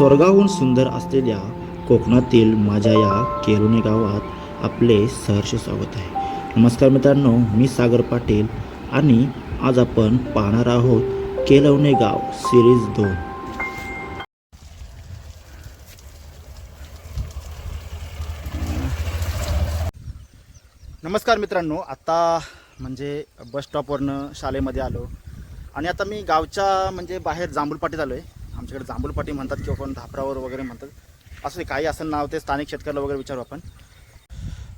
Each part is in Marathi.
स्वर्गाहून सुंदर असलेल्या कोकणातील माझ्या या केरुणे गावात आपले सहर्ष स्वागत आहे. नमस्कार मित्रांनो मी सागर पाटील आणि आज आपण पाहणार आहोत केलवणे गाव सिरीज दोन. नमस्कार मित्रांनो आता म्हणजे बस स्टॉपवरनं शाळेमध्ये आलो. आणि आता मी गावच्या म्हणजे बाहेर जांभूलपाटीत आलो आहे आमच्याकडे जांभूलपाटी म्हणतात किंवा कोण धापरावर वगैरे म्हणतात. असं काही असं नाव ते स्थानिक शेतकऱ्याला वगैरे विचारू आपण.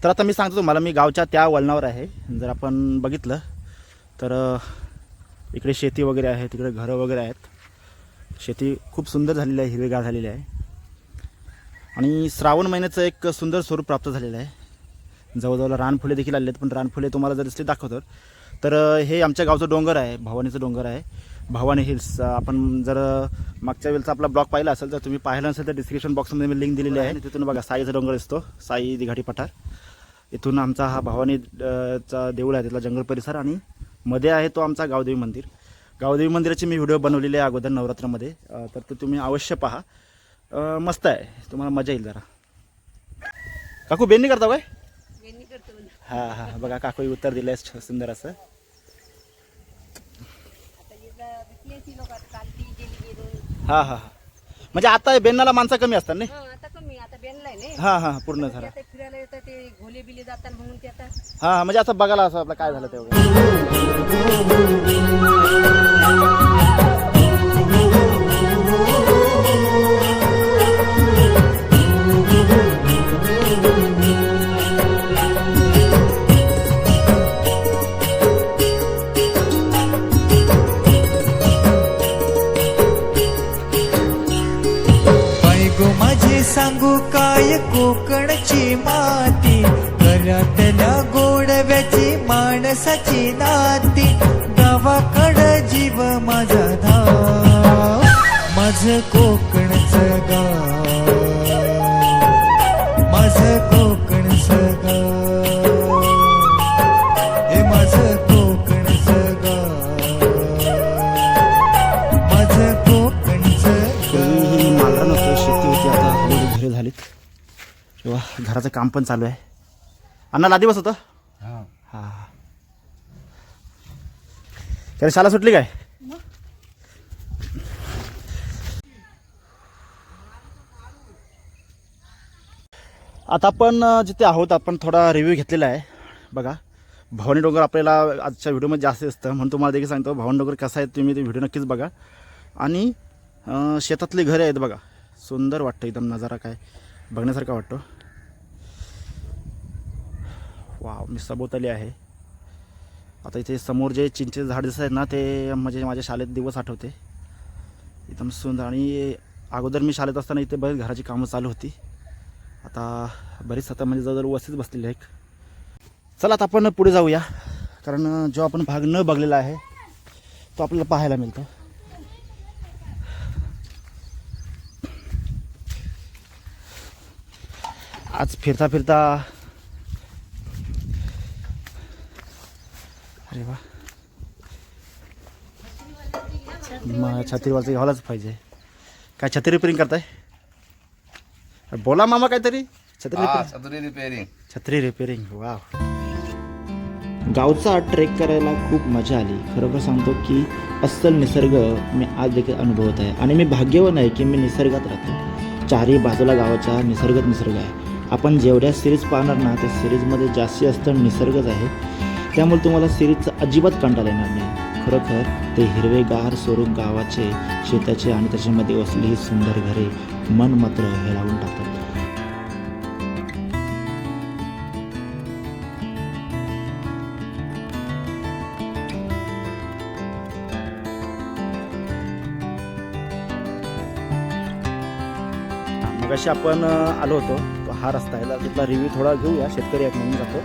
तर आता मी सांगतो तुम्हाला मी गावच्या त्या वळणावर आहे. जर आपण बघितलं तर इकडे शेती वगैरे आहे तिकडे घरं वगैरे आहेत. शेती खूप सुंदर झालेली आहे हिरवेगार झालेली आहे. आणि श्रावण महिन्याचं एक सुंदर स्वरूप प्राप्त झालेलं आहे. जवळजवळ रानफुले देखील आले आहेत पण रानफुले तुम्हाला जर दिसले दाखवतो. तर हे आमच्या गावचं डोंगर आहे भवानीचं डोंगर आहे. भवानी हिल्स आपण जर मागच्या वेळेचा आपला ब्लॉग पाहिला असेल तर तुम्ही पाहिलं असेल तर डिस्क्रिप्शन बॉक्समध्ये मी लिंक दिलेली आहे. आणि तिथून बघा साईचा डोंगर दिसतो साई दिघाटी पठार. इथून आमचा हा भवानी अ, चा देऊळ आहे तिथला जंगल परिसर आणि मध्ये आहे तो आमचा गावदेवी मंदिर. गावदेवी मंदिराची मी व्हिडिओ बनवलेली आहे अगोदर नवरात्रामध्ये. तर ते तुम्ही अवश्य पहा. मस्त आहे. तुम्हाला मजा येईल जरा. काकू बेंनी करता काय. हा हा बघा काकू उत्तर दिलंय छ- सुंदर असं आता जिथं भेटली ती लोक आता काल ती गेली गेलो हा हा हा. म्हणजे आता बेन्नाला माणसं कमी असतात नाही? हा आता कमी आता बेनलाय नाही. हा हा पूर्ण झाला. आता फिरायला येतात ते घोले बिले जातात म्हणून ते आता. हा हा, म्हणजे असं बघायला असं आपलं काय झालं ते वगैरे माझ कोकणचं गाव माझ कोकणचं गाव हे माझं कोकणचं गाव माझं कोकणचं पूर्वी ही मालरा नव्हती शेती होती आता हळूहळू घरे झालीत. किंवा घराचं काम पण चालू आहे. अण्णा लादी बस होतं हा. हा शाळा सुटली काय? आता आपण जिथे आहोत आपण थोडा रिव्ह्यू घेतलेला आहे. बघा भवानी डोंगर आपल्याला आजच्या व्हिडिओमध्ये जास्त असतं म्हणून तुम्हाला देखील सांगतो भवानी डोंगर कसा आहे तुम्ही ते व्हिडिओ नक्कीच बघा. आणि शेतातली घरे आहेत बघा. सुंदर वाटतं एकदम नजारा काय बघण्यासारखा वाटतो. वाव मी सभोवताली आहे. आता इथे समोर जे चिंचे झाड दिसत आहेत ना ते म्हणजे माझ्या शाळेत दिवस आठवते. एकदम सुंदर. आणि अगोदर मी शाळेत असताना इथे बरेच घराची कामं चालू होती. आता बरीच आता म्हणजे जवळजवळ वस्तीच बसलेले आहे चला आता आपण पुढे जाऊया कारण जो आपण भाग न बघलेला आहे तो आपल्याला पाहायला मिळतो आज फिरता फिरता अरे वा मग छत्रीवरचं घ्यायलाच पाहिजे काय छत्री रिपेरिंग करताय बोला मामा काहीतरी. छत्री हा सदरी रिपेअरिंग छत्री रिपेरिंग वा गावचा ट्रेक करायला खूप मजा आली. खरोखर सांगतो की अस्सल निसर्ग मी आज देखील अनुभवत आहे. आणि मी भाग्यवान आहे की मी निसर्गात राहतो. चारही बाजूला गावाच्या निसर्गच निसर्ग आहे. आपण जेवढ्या सिरीज पाहणार ना त्या सिरीजमध्ये जास्त निसर्गच आहे. त्यामुळे तुम्हाला सिरीजचा अजिबात कंटाळा येणार नाही. खरोखर ते हिरवेगार स्वरूप गावाचे शेताचे आणि त्याच्यामध्ये वसलेली ही सुंदर घरे मन मात्र हेलावून टाकतात. मग आपण आलो होतो. हा रस्ता आहे. तिथला रिव्ह्यू थोडा घेऊया. शेतकरी एक म्हणून जातो.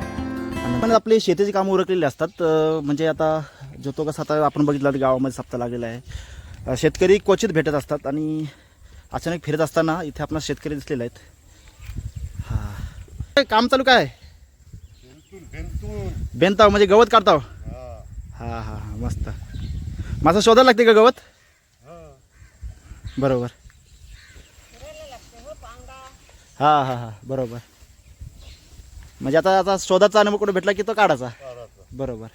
आणि पण आपले शेतीची कामं उरकलेली असतात. म्हणजे आता जो तो कसं आता आपण बघितला तर गावामध्ये सप्ताह लागलेला आहे. शेतकरी क्वचित भेटत असतात. आणि अचानक फिरत असताना इथे आपला शेतकरी दिसलेले आहेत. हा. काम चालू काय? बेनताव म्हणजे गवत काढताव? हा. हा हा मस्त. माझं शोधायला लागते का गवत? बरोबर. हा हा हा बरोबर. म्हणजे आता आता शोधाचा अनुभव कुठे भेटला की तो काढायचा. बरोबर.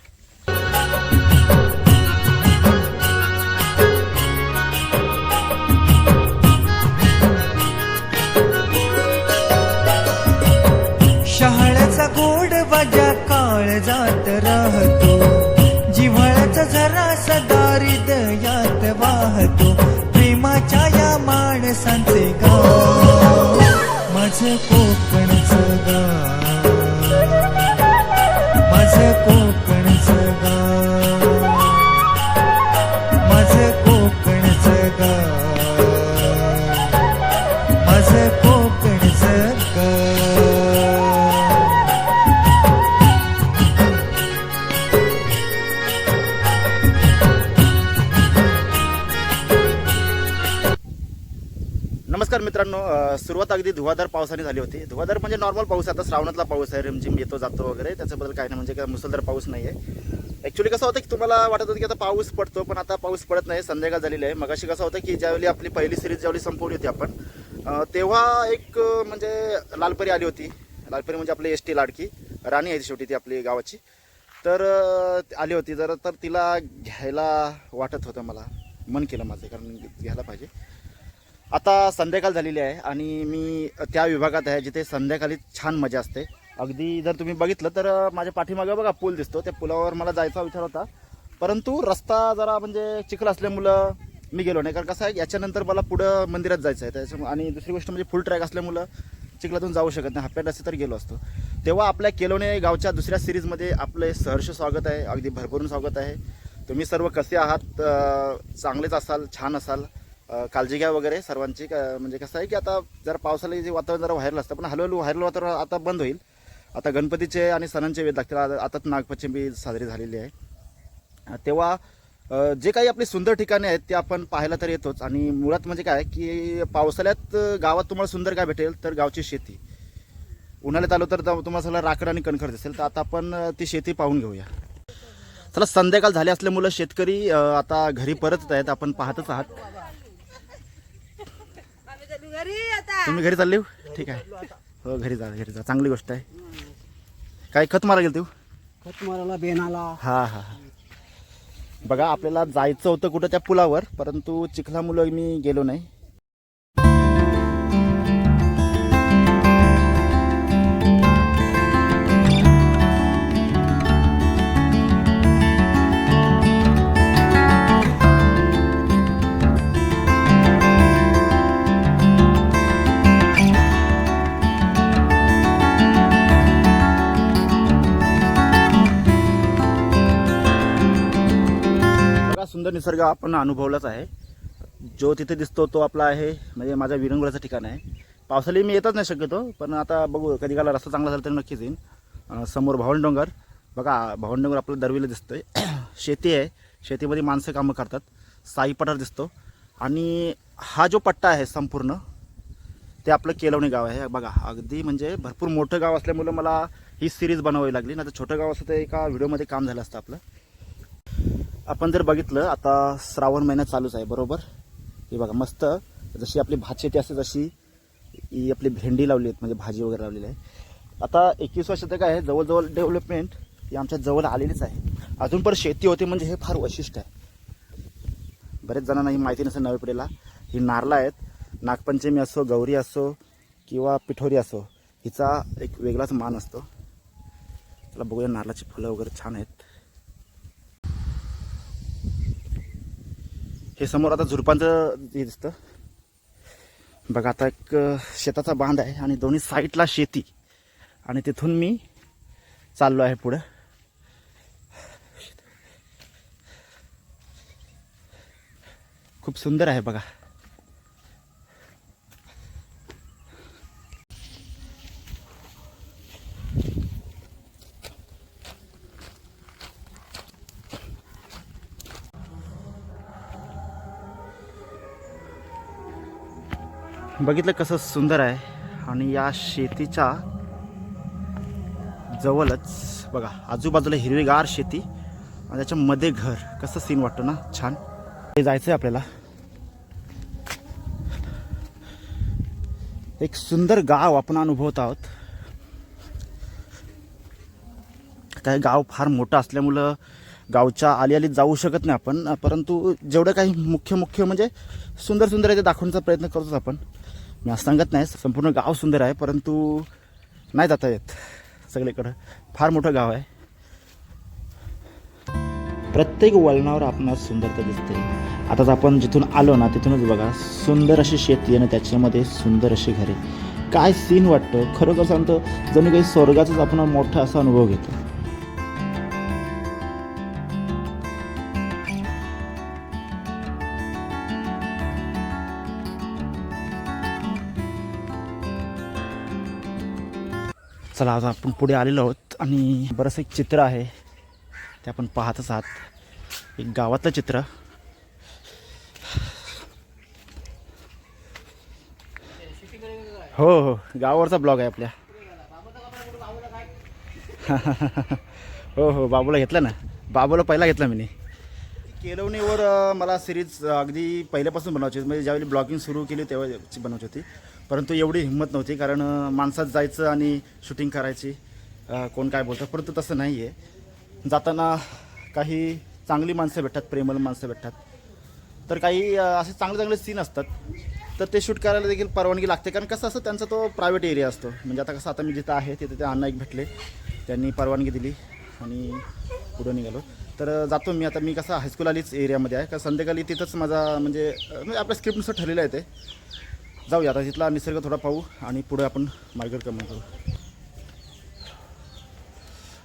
जात राहत सुरुवात अगदी धुवाधार पावसाने झाली होती. धुवाधार म्हणजे नॉर्मल पाऊस आता श्रावणातला पाऊस आहे रिमझिम येतो जातो वगैरे. त्याच्याबद्दल काय नाही. म्हणजे काय मुसळधार पाऊस नाही आहे. ॲक्च्युली कसं होतं की तुम्हाला वाटत होतं की आता पाऊस पडतो पण आता पाऊस पडत नाही. संध्याकाळ झालेली आहे. मगाशी कसं होतं की ज्यावेळी आपली पहिली सिरीज ज्यावेळी संपवली होती आपण तेव्हा एक म्हणजे लालपरी आली होती. लालपरी म्हणजे आपली एस टी लाडकी. राणी आहे शेवटी ती आपली गावाची. तर आली होती. जरा तर तिला घ्यायला वाटत होतं मला. मन केलं माझं कारण घ्यायला पाहिजे. आता संध्याकाळ झालेली आहे आणि मी त्या विभागात आहे जिथे संध्याकाळी छान मजा असते. अगदी जर तुम्ही बघितलं तर माझ्या पाठीमागं बघा पूल दिसतो. त्या पुलावर मला जायचा विचार होता. परंतु रस्ता जरा म्हणजे चिखल असल्यामुळं मी गेलो नाही. कारण कसं आहे याच्यानंतर मला पुढं मंदिरात जायचं आहे. त्याच्यामुळे आणि दुसरी गोष्ट म्हणजे फुल ट्रॅक असल्यामुळं चिखलातून जाऊ शकत नाही. हाप्यात असे तर गेलो असतो. तेव्हा आपल्या केलोने गावच्या दुसऱ्या सिरीजमध्ये आपले सहर्ष स्वागत आहे. अगदी भरभरून स्वागत आहे. तुम्ही सर्व कसे आहात? चांगलेच असाल छान असाल. काळजी घ्या वगैरे सर्वांची. म्हणजे कसं आहे की आता जर पावसाला जे वातावरण जरा व्हायरल असतं पण हळूहळू व्हायरल वातावरण आता बंद होईल. आता गणपतीचे आणि सणांचे वेध लागतील. आता नागपंचमी साजरी झालेली आहे. तेव्हा जे काही आपली सुंदर ठिकाणे आहेत ते आपण पाहायला तर येतोच. आणि मुळात म्हणजे काय की पावसाळ्यात गावात तुम्हाला सुंदर काय भेटेल तर गावची शेती. उन्हाळ्यात आलो तर तुम्हाला सगळं राकड आणि कणखर दिसेल. तर आता आपण ती शेती पाहून घेऊया. चला संध्याकाळ झाली असल्यामुळं शेतकरी आता घरी परतत आहेत. आपण पाहतच आहात आम्ही चालू घरी आता तुम्ही घरी चालले हो? ठीक आहे. हो घरी जा घरी जा. चांगली गोष्ट आहे. काय खत मारा गेल तू खत मारायला बेनाला. हा हा हा. बघा आपल्याला जायचं होतं कुठं त्या पुलावर परंतु चिखलामुळं मी गेलो नाही. निसर्ग आपण अनुभवलाच आहे. जो तिथे दिसतो तो आपला आहे. म्हणजे माझ्या विरंगुळाचं ठिकाण आहे. पावसाळी मी येतच नाही शक्यतो पण आता बघू कधी काला रस्ता चांगला झाला तर नक्कीच येईन. समोर भवनडोंगर. बघा भवन डोंगर आपल्याला दरवीला दिसतोय. शेती आहे. शेतीमध्ये माणसं कामं करतात. साई पठार दिसतो. आणि हा जो पट्टा आहे संपूर्ण ते आपलं केलवणी गाव आहे. बघा अगदी म्हणजे भरपूर मोठं गाव असल्यामुळं मला ही सिरीज बनवावी लागली. नाही तर छोटं गाव असं तर एका व्हिडिओमध्ये काम झालं असतं आपलं. आपण जर बघितलं आता श्रावण महिना चालूच आहे बरोबर? हे बघा मस्त. जशी आपली भात शेती असते तशी ही आपली भेंडी लावली आहेत म्हणजे भाजी वगैरे लावलेली आहे. आता एकवीस शतक आहे जवळजवळ डेव्हलपमेंट ही आमच्या जवळ आलेलीच आहे. अजून पण शेती होते म्हणजे हे फार वैशिष्ट्य आहे. बरेच जणांना ही माहिती नसेल नवी पिढीला ही नारला आहेत नागपंचमी असो गौरी असो किंवा पिठोरी असो हिचा एक वेगळाच मान असतो. त्याला बघूया नारळाची फुलं वगैरे छान आहेत. हे समोर आता झुडपांचं हे दिसतं. बघा आता एक शेताचा बांध आहे आणि दोन्ही साईडला शेती. आणि तिथून मी चाललो आहे पुढं. खूप सुंदर आहे बघा. बघितलं कसं सुंदर आहे. आणि या शेतीच्या जवळच बघा आजूबाजूला हिरवीगार शेती आणि त्याच्यामध्ये घर. कसं सीन वाटतं ना? छान. हे जायचं आहे आपल्याला. एक सुंदर गाव आपण अनुभवत आहोत. काय गाव फार मोठं असल्यामुळं गावच्या आली आली जाऊ शकत नाही आपण. परंतु जेवढं काही मुख्य मुख्य म्हणजे सुंदर सुंदर आहे ते दाखवण्याचा प्रयत्न करतोच आपण. मी असं सांगत नाही संपूर्ण गाव सुंदर आहे परंतु नाही जाता येत सगळीकडं. फार मोठं गाव आहे. प्रत्येक वळणावर आपणास सुंदरता दिसते. आताच आपण जिथून आलो ना तिथूनच बघा सुंदर अशी शेती आणि त्याच्यामध्ये सुंदर अशी घरे. काय सीन वाटतं? खरोखर सांगतो जणू काही स्वर्गाचाच आपण मोठा असा अनुभव घेतो. चला आता आपण पुढे आलेलो आहोत आणि बरंच एक चित्र आहे. ते आपण पाहतच आहात. एक गावातलं चित्र. हो हो. गावावरचा ब्लॉग आहे आपल्या. हो हो. बाबूला घेतला ना? बाबूला पहिला घेतला मी. केलवणीवर मला सिरीज अगदी पहिल्यापासून बनवायची होती. म्हणजे ज्यावेळी ब्लॉगिंग सुरू केली तेव्हा बनवायची होती. परंतु एवढी हिंमत नव्हती कारण माणसात जायचं आणि शूटिंग करायची कोण काय बोलतं. परंतु तसं नाही आहे जाताना काही चांगली माणसं भेटतात प्रेमल माणसं भेटतात. तर काही असे चांगले चांगले सीन असतात. तर ते शूट करायला देखील परवानगी लागते कारण कसं असं त्यांचा तो प्रायव्हेट एरिया असतो. म्हणजे आता कसं आता मी जिथं आहे तिथे ते अण्णा एक भेटले. त्यांनी परवानगी दिली आणि पुढं निघालो. तर जातो मी. आता मी कसं हायस्कूल आलीच एरियामध्ये आहे. का संध्याकाळी तिथंच माझा म्हणजे म्हणजे आपल्या स्क्रिप्टनुसार ठरलेलं आहे ते. जाऊया. आता तिथला निसर्ग थोडा पाहू आणि पुढे आपण मार्गेट कमी करू.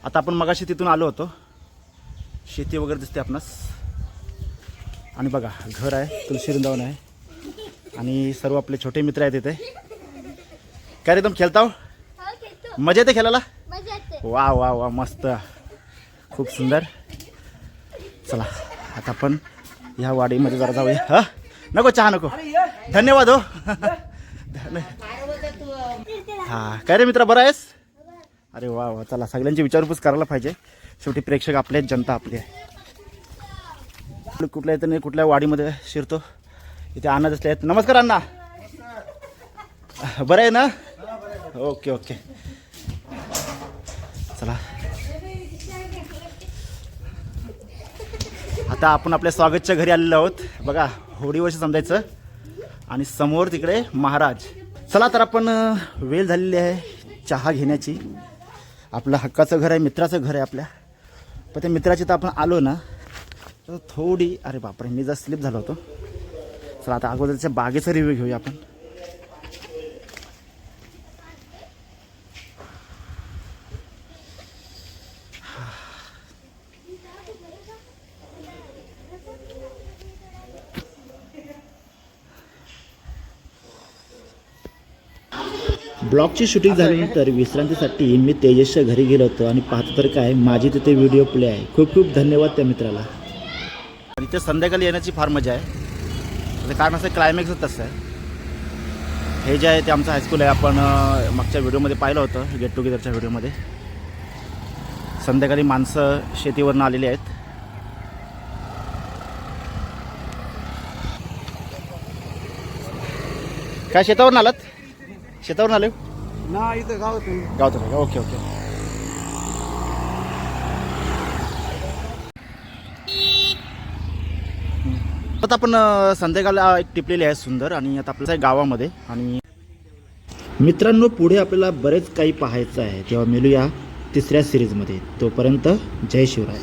आता आपण मगाशी तिथून आलो होतो. शेती वगैरे दिसते आपणास. आणि बघा घर आहे तुळशी वृंदावन आहे. आणि सर्व आपले छोटे मित्र आहेत इथे. काय रे तुम खेळता हो? हो मजा येते खेळायला? वा वा वा मस्त. खूप सुंदर. चला आता आपण ह्या वाडीमध्ये जरा जाऊया. हा? नको चहा नको. धन्यवाद हो. धन्य- हा काय रे मित्र बरं आहेस? अरे वा वा चला सगळ्यांची विचारपूस करायला पाहिजे. शेवटी प्रेक्षक आपले आहेत, जनता आपली आहे. कुठल्या इथं नाही कुठल्या वाडीमध्ये शिरतो. इथे अण्णा दिसले आहेत. नमस्कार अण्णा. बरं आहे ना? Okay okay. चला. आता आपण आपल्या स्वागतच्या घरी आलेलो आहोत. बघा होडीवरशी समजायचं. आणि समोर तिकडे महाराज. चला तर आपण वेळ झालेली आहे चहा घेण्याची. आपलं हक्काचं घर आहे मित्राचं घर आहे आपल्या. पण त्या मित्राची तर आपण आलो ना तर थोडी अरे बापरे मी जर स्लिप झालो होतो. चला आता अगोदरच्या बागेचा रिव्ह्यू घेऊया आपण. ब्लॉगची शूटिंग झाल्यानंतर विश्रांतीसाठी मी तेजसच्या घरी गेलो होतो आणि पाहतो तर काय माझी तिथे व्हिडिओ प्ले आहे. खूप खूप धन्यवाद त्या मित्राला. इथे संध्याकाळी येण्याची फार मजा आहे. कारण असं क्लायमॅक्सच तसं आहे. हे जे आहे ते आमचं हायस्कूल आहे. आपण मागच्या व्हिडिओमध्ये पाहिलं होतं गेट टुगेदरच्या व्हिडिओमध्ये. संध्याकाळी माणसं शेतीवरनं आलेली आहेत. काय शेतावरून आलात? शेतावरून आले ना इथं गावातून गावचं का? Okay okay. आता आपण संध्याकाळला एक टिपलेली आहे सुंदर आणि आता आपल्याला आहे गावामध्ये आणि मित्रांनो पुढे आपल्याला बरेच काही पाहायचं आहे. तेव्हा मिळूया तिसऱ्या सिरीजमध्ये तोपर्यंत जय शिवराय.